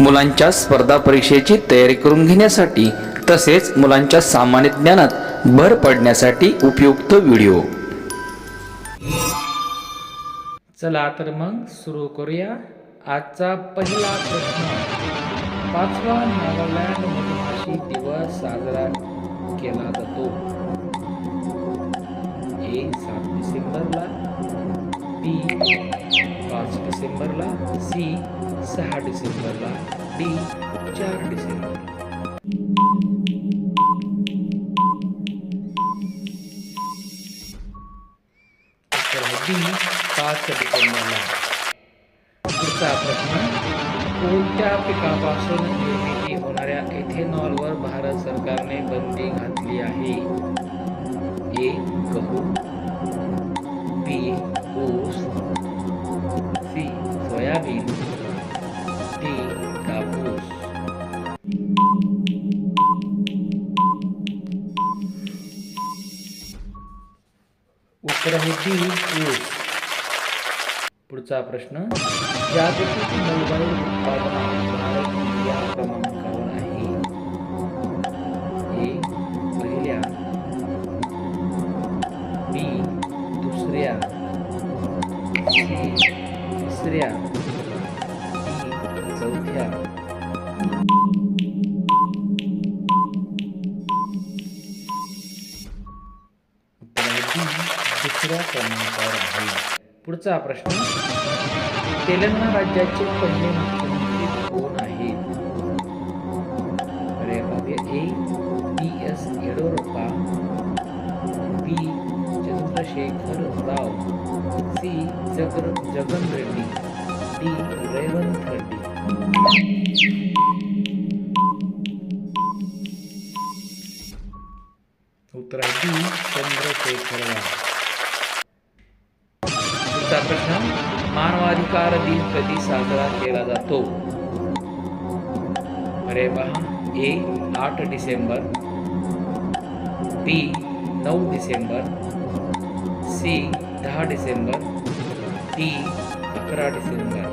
मुलांच्या स्पर्धा परीक्षेची तयारी करून घेण्यासाठी तसेच मुलांच्या सामान्य ज्ञानात भर पडण्यासाठी उपयुक्त व्हिडिओ. चला तर मग सुरू करूया आजचा पहिला प्रश्न. पाचवा नागालँड मधमाशी दिवस साजरा केला जातो. ए सात डिसेंबरला बी पाच डिसेंबरला सी सहा डिसेंबरला डी चार डिसेंबर पिकापासून निर्मिती होणाऱ्या इथेनॉलवर भारत सरकारने बंदी घातली आहे? ए, गहू उत्तर आहे डी ऊस पुढचा प्रश्न जागतिक मोबाईल उत्पादनात भारत या क्रमांकावर आहे. ए पहिल्या बी दुसऱ्या सी तिसऱ्या चौथ्या. दुसऱ्या क्रमांकावर आहे. पुढचा प्रश्न तेलंगणा राज्याचे पहिले मुख्यमंत्री कोण आहेत? A B S Yeddyurappa B Chandrashekar Rao C जगर जगन रेड्डी डी रेवंत रेड्डी. उत्तर आहे डी चंद्रशेखर राव. पुढचा प्रश्न मानवाधिकार दिन कधी साजरा केला जातो? अरे पहा ए आठ डिसेंबर बी नऊ डिसेंबर सी दहा डिसेंबर डी अकरा डिसेंबर.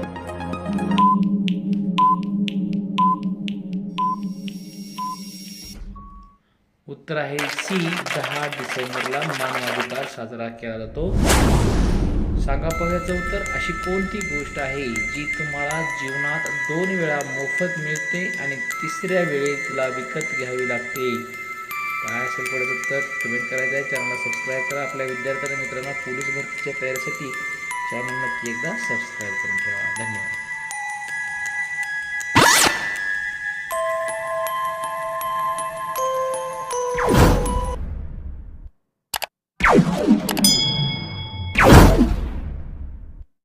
उत्तर आहे सी दहा डिसेंबरला मानवाधिकार साजरा केला जातो. सांगा बघायचं उत्तर अशी कोणती गोष्ट आहे जी तुम्हाला जीवनात दोन वेळा मोफत मिळते आणि तिसऱ्या वेळी तिला विकत घ्यावी लागते? काय असेल पडत उत्तर? कमेंट करायचं आहे. चॅनलला सबस्क्राईब करा. आपल्या विद्यार्थ्यांना मित्रांना पोलीस भरतीच्या तयारीसाठी चॅनल नक्की एकदा सबस्क्राईब करून ठेवा. धन्यवाद.